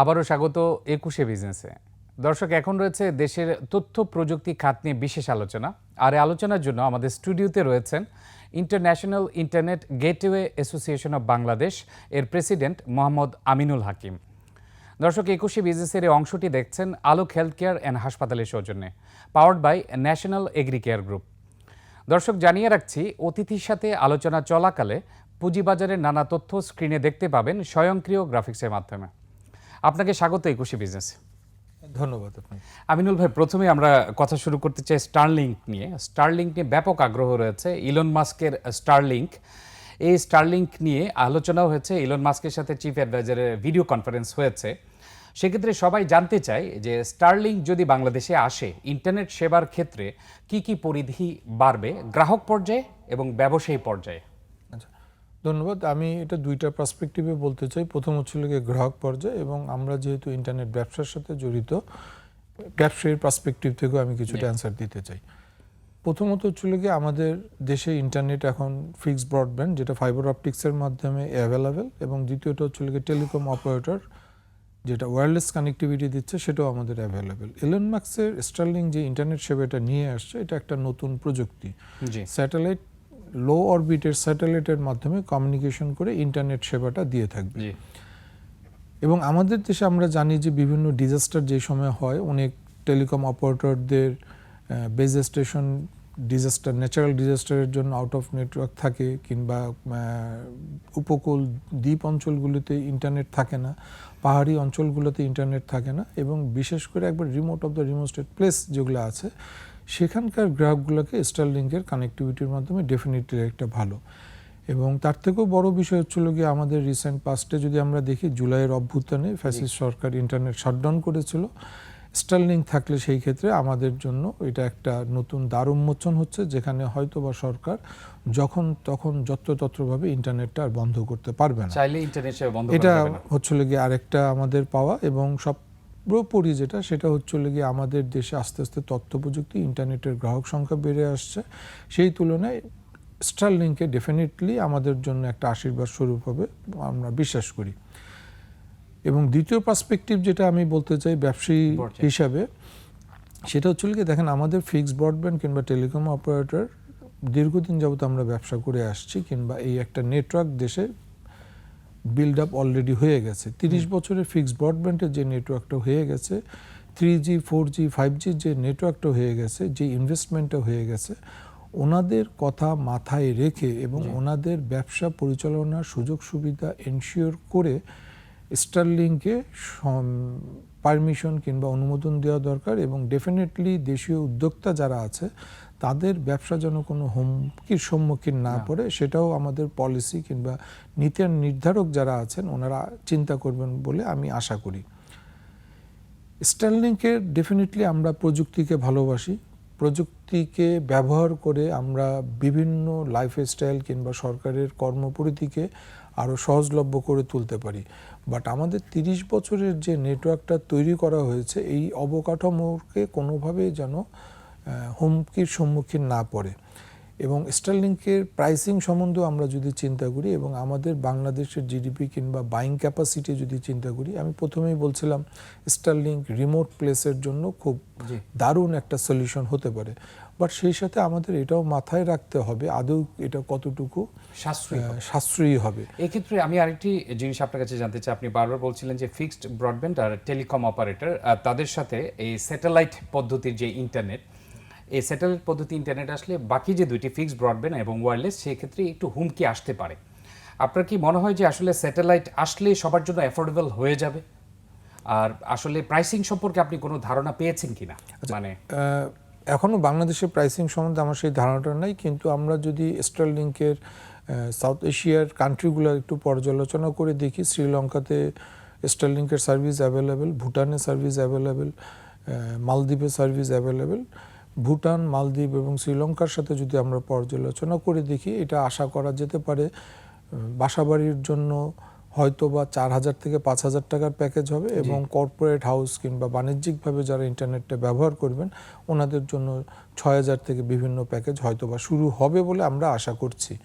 আবারও স্বাগত একুশে বিজনেসে। দর্শক, এখন রয়েছে দেশের তথ্য, প্রযুক্তি, খাত নিয়ে বিশেষ আলোচনা। আর আলোচনার জন্য আমাদের স্টুডিওতে রয়েছেন International Internet Gateway Association of Bangladesh এর প্রেসিডেন্ট মোহাম্মদ আমিনুল হাকিম। দর্শক, একুশে বিজনেসের এই অংশটি দেখছেন আলোক হেলথ কেয়ার অ্যান্ড হাসপাতালের সৌজন্যে, powered by National Agri Care Group. দর্শক, জানিয়ে রাখছি, অতিথির সাথে আলোচনা চলাকালে পুঁজিবাজারের নানা তথ্য স্ক্রিনে দেখতে পাবেন স্বয়ংক্রিয় গ্রাফিক্সের মাধ্যমে। আপনাকে স্বাগত একুশে বিজনেস ধন্যবাদ আমিনুল ভাই প্রথমে আমরা কথা শুরু করতে চাই স্টারলিংক নিয়ে। স্টারলিংক নিয়ে ব্যাপক আগ্রহ রয়েছে। ইলন মাস্কের স্টারলিংক এই স্টারলিংক নিয়ে আলোচনাও হয়েছে। ইলন মাস্কের সাথে চিফ অ্যাডভাইজারের ভিডিও কনফারেন্স হয়েছে। সেক্ষেত্রে সবাই জানতে চায় যে স্টারলিংক যদি বাংলাদেশে আসে ইন্টারনেট সেবার ক্ষেত্রে কি কি পরিধি বাড়বে? গ্রাহক পর্যায়ে এবং ব্যবসায়ী পর্যায়ে? ধন্যবাদ। আমি এটা দুইটা পার্সপেক্টিভে বলতে চাই। প্রথম হচ্ছে গিয়ে গ্রাহক পর্যায়ে এবং আমরা যেহেতু ইন্টারনেট ব্যবসার সাথে জড়িত ব্যবসায়ীর পার্সপেক্টিভ থেকেও আমি কিছুটা অ্যান্সার দিতে চাই। প্রথমত হচ্ছে গিয়ে আমাদের দেশে ইন্টারনেট এখন ফিক্সড ব্রডব্যান্ড যেটা ফাইবার অপটিক্সের মাধ্যমে অ্যাভেলেবেল এবং দ্বিতীয়টা হচ্ছে গিয়ে টেলিকম অপারেটর যেটা ওয়্যারলেস কানেক্টিভিটি দিচ্ছে সেটাও আমাদের অ্যাভেলেবেল এলন ম্যাক্সের স্টার্লিং যে ইন্টারনেট সেবাটা নিয়ে আসছে এটা একটা নতুন প্রযুক্তি। স্যাটেলাইট লো অরবিটের স্যাটেলাইটের মাধ্যমে কমিউনিকেশন করে ইন্টারনেট সেবাটা দিয়ে থাকবে। এবং আমাদের দেশে আমরা জানি যে বিভিন্ন ডিজাস্টার যে সময় হয় অনেক টেলিকম অপারেটরদের বেজ স্টেশন ডিজাস্টার ন্যাচারাল ডিজাস্টারের জন্য আউট অফ নেটওয়ার্ক থাকে কিংবা উপকূল দ্বীপ অঞ্চলগুলোতে ইন্টারনেট থাকে না পাহাড়ি অঞ্চলগুলোতে ইন্টারনেট থাকে না এবং বিশেষ করে একবার remote of the remotest place যেগুলো আছে সেখানকার গ্রাহকগুলোকে স্টারলিংকের কানেক্টিভিটির মাধ্যমে ডেফিনেটলি একটা ভালো। এবং তার থেকেও বড় বিষয় হচ্ছিল গিয়ে আমাদের রিসেন্ট পাস্টে যদি আমরা দেখি জুলাইয়ের অভ্যুত্থানে ফ্যাসিস্ট সরকার ইন্টারনেট শাটডাউন করেছিল। স্টারলিংক থাকলে সেই ক্ষেত্রে আমাদের জন্য এটা একটা নতুন দ্বার উন্মোচন হচ্ছে যেখানে হয়তো বা সরকার যখন তখন যত্রতত্রভাবে ইন্টারনেটটা আর বন্ধ করতে পারবে না। চাইলে ইন্টারনেট বন্ধ এটা হচ্ছিল গিয়ে আরেকটা আমাদের পাওয়া এবং সর্বোপরি যেটা সেটা হচ্ছিল গিয়ে আমাদের দেশে আস্তে আস্তে তথ্য প্রযুক্তি ইন্টারনেটের গ্রাহক সংখ্যা বেড়ে আসছে। সেই তুলনায় স্টার স্টারলিংকে ডেফিনেটলি আমাদের জন্য একটা আশীর্বাদ স্বরূপ হবে আমরা বিশ্বাস করি। এবং দ্বিতীয় পার্সপেক্টিভ যেটা আমি বলতে চাই ব্যবসায়ী হিসাবে সেটা হচ্ছে কি দেখেন আমাদের ফিক্সড ব্রডব্যান্ড কিংবা টেলিকম অপারেটর দীর্ঘদিন যাবত আমরা ব্যবসা করে আসছি কিংবা এই একটা নেটওয়ার্ক দেশে বিল্ড আপ অলরেডি হয়ে গেছে। তিরিশ বছরের ফিক্সড ব্রডব্যান্ডের যে নেটওয়ার্কটা হয়ে গেছে three G four G five জির যে নেটওয়ার্কটা হয়ে গেছে যে ইনভেস্টমেন্টটা হয়ে গেছে ওনাদের কথা মাথায় রেখে এবং ওনাদের ব্যবসা পরিচালনার সুযোগ সুবিধা এনশিওর করে স্টারলিংকে পারমিশন কিংবা অনুমোদন দেওয়া দরকার এবং ডেফিনেটলি দেশীয় উদ্যোক্তা যারা আছে তাদের ব্যবসা যেন কোনো হুমকির সম্মুখীন না পড়ে সেটাও আমাদের পলিসি কিংবা নীতির নির্ধারক যারা আছেন ওনারা চিন্তা করবেন বলে আমি আশা করি। স্টারলিংকের ডেফিনেটলি আমরা প্রযুক্তিকে ভালোবাসি। প্রযুক্তিকে ব্যবহার করে আমরা বিভিন্ন লাইফস্টাইল কিংবা সরকারের কর্মপরিধিকে আরও সহজলভ্য করে তুলতে পারি। বাট আমাদের তিরিশ বছরের যে নেটওয়ার্কটা তৈরি করা হয়েছে এই অবকাঠামোকে কোনোভাবে যেন হুমকির সম্মুখীন না পড়ে। এবং স্টারলিংকের প্রাইসিং সম্বন্ধেও আমরা যদি চিন্তা করি এবং আমাদের বাংলাদেশের জিডিপি কিংবা বাইং ক্যাপাসিটি যদি চিন্তা করি আমি প্রথমেই বলছিলাম স্টারলিংক রিমোট প্লেসের জন্য খুব। দারুণ একটা সলিউশন হতে পারে। বাট সেই সাথে আমাদের এটাও মাথায় রাখতে হবে আদৌ এটা কতটুকু সাশ্রয়ী সাশ্রয়ী হবে। এক্ষেত্রে আমি আরেকটি জিনিস আপনার কাছে জানতে চাই। আপনি বারবার বলছিলেন যে ফিক্সড ব্রডব্যান্ড আর টেলিকম অপারেটর তাদের সাথে এই স্যাটেলাইট পদ্ধতির যে ইন্টারনেট এই স্যাটেলাইট পদ্ধতি ইন্টারনেট আসলে বাকি যে দুইটি ফিক্সড ব্রডব্যান্ড এবং ওয়্যারলেস সেক্ষেত্রে একটু হুমকি আসতে পারে। আপনার কি মনে হয় যে আসলে স্যাটেলাইট আসলে সবার জন্য অ্যাফোর্ডেবল হয়ে যাবে? আর আসলে প্রাইসিং সম্পর্কে আপনি কোনো ধারণা পেয়েছেন কিনা? মানে আহ, এখনও বাংলাদেশের প্রাইসিং সম্বন্ধে আমার সেই ধারণাটা নাই কিন্তু আমরা যদি স্টারলিংকের সাউথ এশিয়ার কান্ট্রিগুলো একটু পর্যালোচনা করে দেখি শ্রীলঙ্কাতে স্টারলিংকের সার্ভিস অ্যাভেলেবেল ভুটানের সার্ভিস অ্যাভেলেবেল মালদ্বীপের সার্ভিস অ্যাভেলেবেল ভুটান মালদ্বীপ এবং শ্রীলঙ্কার সাথে যদি আমরা পর্যালোচনা করে দেখি এটা আশা করা যেতে পারে বাসাবাড়ির জন্য হয়তো বা চার হাজার থেকে পাঁচ হাজার টাকার প্যাকেজ হবে এবং কর্পোরেট হাউস কিংবা বাণিজ্যিকভাবে যারা ইন্টারনেটটা ব্যবহার করবেন ওনাদের জন্য ছয় হাজার থেকে বিভিন্ন প্যাকেজ হয়তো বা শুরু হবে বলে আমরা আশা করছি।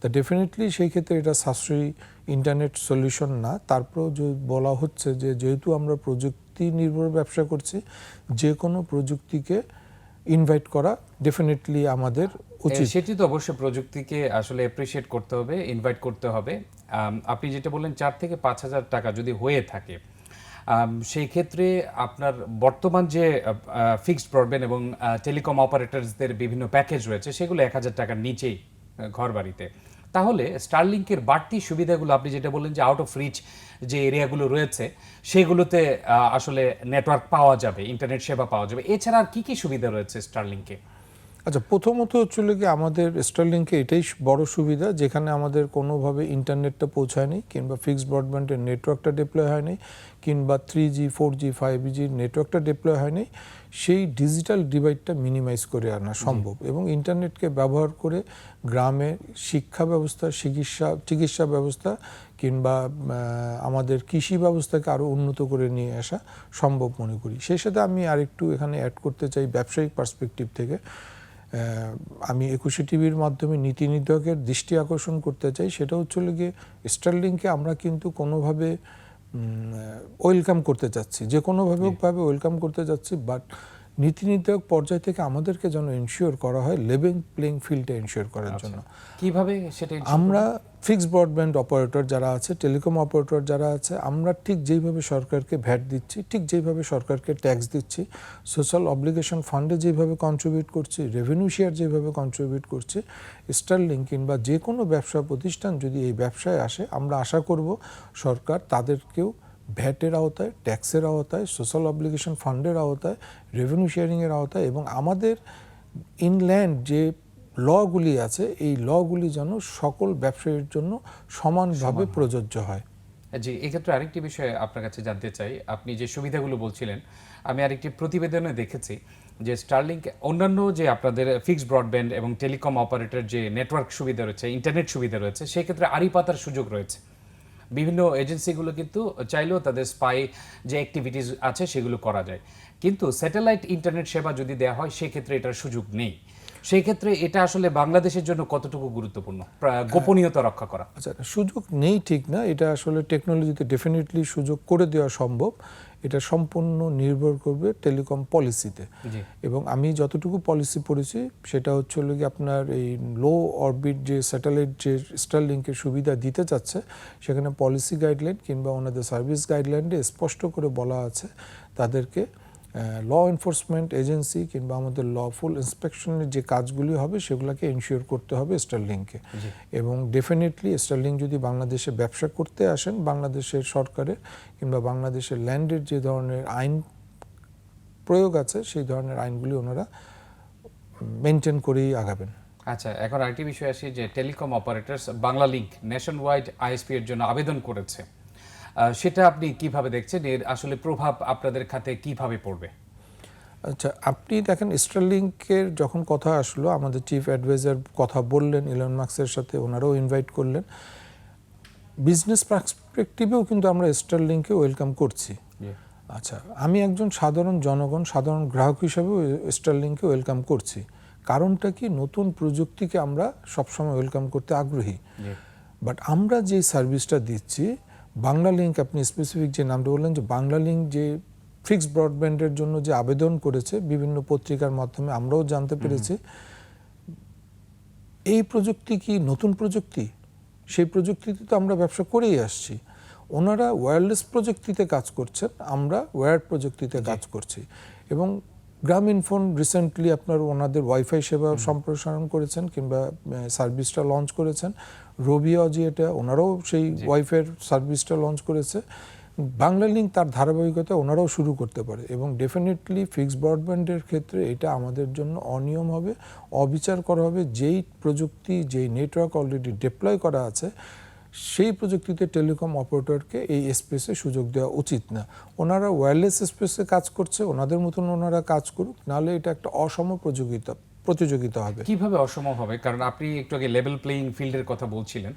তা ডেফিনেটলি সেই ক্ষেত্রে এটা সাশ্রয়ী ইন্টারনেট সলিউশন না। তারপরেও যে বলা হচ্ছে যে যেহেতু আমরা প্রযুক্তি নির্ভর ব্যবসা করছি যে কোনো প্রযুক্তিকে ইনভাইট করা ডেফিনেটলি আমাদের উচিত। সেটি তো অবশ্যই প্রযুক্তিকে আসলে অ্যাপ্রিসিয়েট করতে হবে ইনভাইট করতে হবে। আপনি যেটা বললেন চার থেকে পাঁচ হাজার টাকা যদি হয়ে থাকে সেই ক্ষেত্রে আপনার বর্তমান যে ফিক্সড ব্রডব্যান্ড এবং টেলিকম অপারেটরসদের বিভিন্ন প্যাকেজ রয়েছে সেগুলো এক হাজার টাকার নিচেই ঘর বাড়িতে তাহলে স্টারলিংকের বাড়তি সুবিধাগুলো, আপনি যেটা বললেন যে আউট অফ রিচ যে এরিয়াগুলো রয়েছে, সেগুলোতে আসলে নেটওয়ার্ক পাওয়া যাবে ইন্টারনেট সেবা পাওয়া যাবে। এছাড়া আর কী কী সুবিধা রয়েছে স্টারলিংকে আচ্ছা প্রথমত হচ্ছিল কি আমাদের স্টারলিংকে এটাই বড় সুবিধা যেখানে আমাদের কোনোভাবে ইন্টারনেটটা পৌঁছায়নি কিংবা ফিক্সড ব্রডব্যান্ডের নেটওয়ার্কটা ডিপ্লয় হয়নি কিংবা three G four G five G নেটওয়ার্কটা deploy হয়নি। সেই ডিজিটাল ডিভাইডটা মিনিমাইজ করে আনা সম্ভব এবং ইন্টারনেটকে ব্যবহার করে গ্রামে শিক্ষা ব্যবস্থা চিকিৎসা চিকিৎসা ব্যবস্থা কিংবা আমাদের কৃষি ব্যবস্থাকে আরও উন্নত করে নিয়ে আসা সম্ভব মনে করি। সেই সাথে আমি আরেকটু এখানে অ্যাড করতে চাই ব্যবসায়িক পার্সপেক্টিভ থেকে। আমি একুশে টিভির মাধ্যমে নীতি নির্ধারকের দৃষ্টি আকর্ষণ করতে চাই সেটা হচ্ছে গিয়ে স্টারলিংকে আমরা কিন্তু কোনোভাবে ওয়েলকাম করতে চাচ্ছি। যে কোনোভাবে ভাবে ওয়েলকাম করতে চাচ্ছি বাট নীতি নির্ধারক পর্যায় থেকে আমাদেরকে যেন ইনশিওর করা হয় লেভেল প্লেইং ফিল্ডটা ইনশিওর করার জন্য। কীভাবে সেটা আমরা ফিক্সড ব্রডব্যান্ড অপারেটর যারা আছে টেলিকম অপারেটর যারা আছে, আমরা ঠিক যেইভাবে সরকারকে ভ্যাট দিচ্ছি, ঠিক যেইভাবে সরকারকে ট্যাক্স দিচ্ছি সোশ্যাল অব্লিগেশন ফান্ডে যেভাবে কন্ট্রিবিউট করছি রেভিনিউ শেয়ার যেভাবে কন্ট্রিবিউট করছি স্টারলিং কিংবা যে কোনো ব্যবসা প্রতিষ্ঠান যদি এই ব্যবসায় আসে, আমরা আশা করব সরকার তাদেরকেও ভ্যাটের আওতায় ট্যাক্সের আওতায় সোশ্যাল অব্লিগেশন ফান্ডের আওতায় রেভিনিউ শেয়ারিংয়ের আওতায় এবং আমাদের ইনল্যান্ড যে লগুলি আছে এই লগুলি যেন সকল ব্যবসায়ীর জন্য সমানভাবে প্রযোজ্য হয়। জি এক্ষেত্রে আরেকটি বিষয়ে আপনার কাছে জানতে চাই। আপনি যে সুবিধাগুলো বলছিলেন আমি আরেকটি প্রতিবেদনে দেখেছি যে স্টারলিংক অন্যান্য যে আপনাদের ফিক্সড ব্রডব্যান্ড এবং টেলিকম অপারেটর যে নেটওয়ার্ক সুবিধা রয়েছে ইন্টারনেট সুবিধা রয়েছে সেক্ষেত্রে আড়ি পাতার সুযোগ রয়েছে। বিভিন্ন এজেন্সিগুলো কিন্তু চাইলেও তাদের স্পাই যে অ্যাক্টিভিটিস আছে সেগুলো করা যায়। কিন্তু স্যাটেলাইট ইন্টারনেট সেবা যদি দেওয়া হয় সেক্ষেত্রে এটার সুযোগ নেই। সেই ক্ষেত্রে এটা আসলে বাংলাদেশের জন্য কতটুকু গুরুত্বপূর্ণ? গোপনীয়তা রক্ষা করা। আচ্ছা সুযোগ নেই ঠিক না। এটা আসলে টেকনোলজিতে ডেফিনেটলি সুযোগ করে দেওয়া সম্ভব। এটা সম্পূর্ণ নির্ভর করবে টেলিকম পলিসিতে এবং আমি যতটুকু পলিসি পড়েছি সেটা হচ্ছে হলো কি আপনার এই লো অরবিট যে স্যাটেলাইট যে স্টারলিংকের সুবিধা দিতে চাচ্ছে সেখানে পলিসি গাইডলাইন কিংবা ওনাদের সার্ভিস গাইডলাইনে স্পষ্ট করে বলা আছে তাদেরকে। ল এনফোর্সমেন্ট এজেন্সি কিংবা আমাদের লফুল ইন্সপেকশনের যে কাজগুলি হবে সেগুলোকে এনশিওর করতে হবে স্টারলিংকে এবং ডেফিনেটলি স্টারলিং যদি বাংলাদেশে ব্যবসা করতে আসেন বাংলাদেশের সরকারের কিংবা বাংলাদেশের ল্যান্ডের যে ধরনের আইন প্রয়োগ আছে সেই ধরনের আইনগুলি ওনারা মেনটেন করেই আগাবেন। আচ্ছা এখন আরেকটি বিষয় আসি যে telecom operators Bangla link nationwide ISP এর জন্য আবেদন করেছে। সেটা আপনি কীভাবে দেখছেন? এর আসলে প্রভাব আপনাদের খাতে কীভাবে পড়বে? আচ্ছা আপনি দেখেন স্টারলিংকের যখন কথা আসলো আমাদের চিফ অ্যাডভাইজার কথা বললেন ইলন মার্কসের সাথে ওনারাও ইনভাইট করলেন। বিজনেস পার্সপেক্টিভেও কিন্তু আমরা স্টারলিংকে ওয়েলকাম করছি। আচ্ছা আমি একজন সাধারণ জনগণ সাধারণ গ্রাহক হিসাবেও স্টারলিংকে ওয়েলকাম করছি। কারণটা কি? নতুন প্রযুক্তিকে আমরা সবসময় ওয়েলকাম করতে আগ্রহী। বাট আমরা যে সার্ভিসটা দিচ্ছি বাংলা লিঙ্ক আপনি স্পেসিফিক যে নামটা বললেন যে বাংলা লিঙ্ক যে ফিক্সড ব্রডব্যান্ডের জন্য যে আবেদন করেছে বিভিন্ন পত্রিকার মাধ্যমে আমরাও জানতে পেরেছি। এই প্রযুক্তি কি নতুন প্রযুক্তি? সেই প্রযুক্তিতে তো আমরা ব্যবসা করেই আসছি। ওনারা ওয়্যারলেস প্রযুক্তিতে কাজ করছেন আমরা ওয়্যার প্রযুক্তিতে কাজ করছি। এবং গ্রামীণ ফোন রিসেন্টলি আপনার ওনাদের ওয়াইফাই সেবা সম্প্রসারণ করেছেন কিংবা সার্ভিসটা লঞ্চ করেছেন। রবি অজি এটা ওনারাও সেই ওয়াইফাইয়ের সার্ভিসটা লঞ্চ করেছে। বাংলা লিঙ্ক তার ধারাবাহিকতা ওনারাও শুরু করতে পারে এবং ডেফিনেটলি ফিক্সড ব্রডব্যান্ডের ক্ষেত্রে এটা আমাদের জন্য অনিয়ম হবে অবিচার করা হবে। যেই প্রযুক্তি যেই নেটওয়ার্ক অলরেডি ডিপ্লয় করা আছে সেই প্রযুক্তিতে টেলিকম অপারেটরকে এই স্পেসে সুযোগ দেওয়া উচিত না। ওনারা ওয়্যারলেস স্পেসে কাজ করছে, ওনাদের মতন ওনারা কাজ করুক, নাহলে এটা একটা অসম প্রযোগিতা। প্রতিযোগিতা হবে। কীভাবে অসম হবে? কারণ আপনি একটু আগে লেভেল প্লেইং ফিল্ডের কথা বলছিলেন।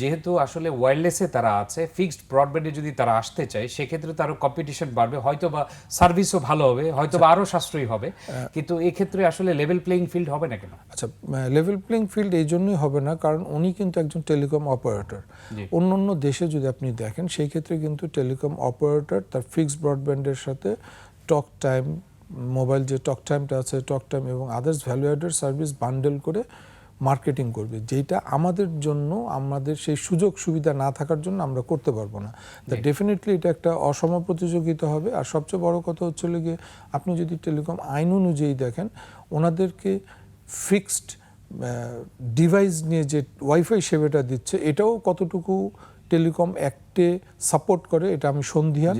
যেহেতু আসলে ওয়্যারলেসে তারা আছে ফিক্সড ব্রডব্যান্ডে যদি তারা আসতে চায় সেক্ষেত্রে তো আরও কম্পিটিশন বাড়বে। হয়তো বা সার্ভিসও ভালো হবে হয়তো বা আরও সাশ্রয়ী হবে। কিন্তু এক্ষেত্রে আসলে লেভেল প্লেইং ফিল্ড হবে না কেন? আচ্ছা লেভেল প্লেইং ফিল্ড এই জন্যই হবে না কারণ উনি কিন্তু একজন টেলিকম অপারেটর। অন্য অন্য দেশে যদি আপনি দেখেন সেই ক্ষেত্রে কিন্তু টেলিকম অপারেটর তার ফিক্সড ব্রডব্যান্ডের সাথে টক টাইম মোবাইল যে টক টাইমটা আছে টক টাইম এবং others value added service bundle করে মার্কেটিং করবে। যেটা আমাদের জন্য আমাদের সেই সুযোগ সুবিধা না থাকার জন্য আমরা করতে পারব না। তা ডেফিনেটলি এটা একটা অসম প্রতিযোগিতা হবে। আর সবচেয়ে বড় কথা হচ্ছে গিয়ে আপনি যদি টেলিকম আইন অনুযায়ী দেখেন ওনাদেরকে ফিক্সড ডিভাইস নিয়ে যে ওয়াইফাই সেবাটা দিচ্ছে এটাও কতটুকু টেলিকম অ্যাক্টে সাপোর্ট করে এটা আমি সন্ধিয়া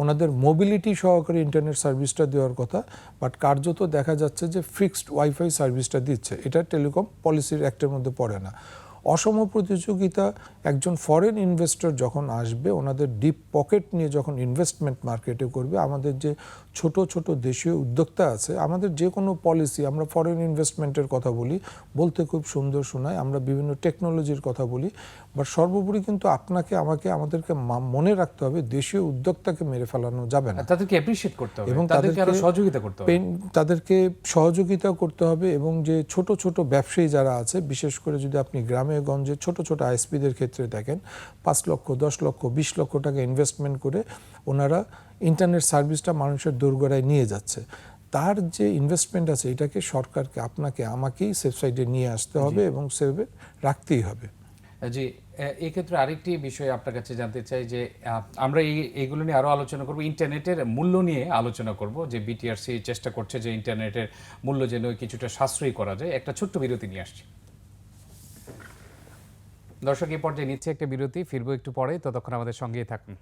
ওনাদের মোবিলিটি সহকারে ইন্টারনেট সার্ভিসটা দেওয়ার কথা বাট কার্যত দেখা যাচ্ছে যে ফিক্সড ওয়াইফাই সার্ভিসটা দিচ্ছে। এটা টেলিকম পলিসির অ্যাক্টের মধ্যে পড়ে না। অসম প্রতিযোগিতা একজন ফরেন ইনভেস্টর যখন আসবে ওনাদের ডিপ পকেট নিয়ে যখন ইনভেস্টমেন্ট মার্কেটে করবে আমাদের যে ছোট ছোট দেশীয় উদ্যোক্তা আছে আমাদের যে কোনো পলিসি আমরা ফরেন ইনভেস্টমেন্টের কথা বলি বলতে খুব সুন্দর শোনায় আমরা বিভিন্ন টেকনোলজির কথা বলি বাট সর্বোপরি কিন্তু আপনাকে আমাকে আমাদেরকে মনে রাখতে হবে দেশীয় উদ্যোক্তাকে মেরে ফেলানো যাবে না। তাদেরকে অ্যাপ্রিশিয়েট করতে হবে এবং তাদেরকে আরও সহযোগিতা করতে হবে। তাদেরকে সহযোগিতা করতে হবে এবং যে ছোট ছোট ব্যবসায়ী যারা আছে বিশেষ করে যদি আপনি গ্রামে গঞ্জে ছোট ছোট আইএসপিদের ক্ষেত্রে দেখেন পাঁচ লক্ষ দশ লক্ষ বিশ লক্ষ টাকা ইনভেস্টমেন্ট করে ওনারা ইন্টারনেট সার্ভিসটা মানুষের দোরগোড়ায় নিয়ে যাচ্ছে। তার যে ইনভেস্টমেন্ট আছে এটাকে সরকারকে আপনাকে আমাকেই সেফ সাইডে নিয়ে আসতে হবে এবং সেভে রাখতেই হবে। জি এক্ষেত্রে আরেকটি বিষয় আপনার কাছে জানতে চাই যে আমরা এই এইগুলো নিয়ে আরও আলোচনা করব। ইন্টারনেটের মূল্য নিয়ে আলোচনা করব। যে বিটিআরসি চেষ্টা করছে যে ইন্টারনেটের মূল্য যেন কিছুটা সাশ্রয়ী করা যায়। একটা ছোট্ট বিরতি নিয়ে আসছি। দর্শক এই পর্যায়ে নিচ্ছে একটা বিরতি। ফিরবো একটু পরে ততক্ষণ আমাদের সঙ্গেই থাকুন।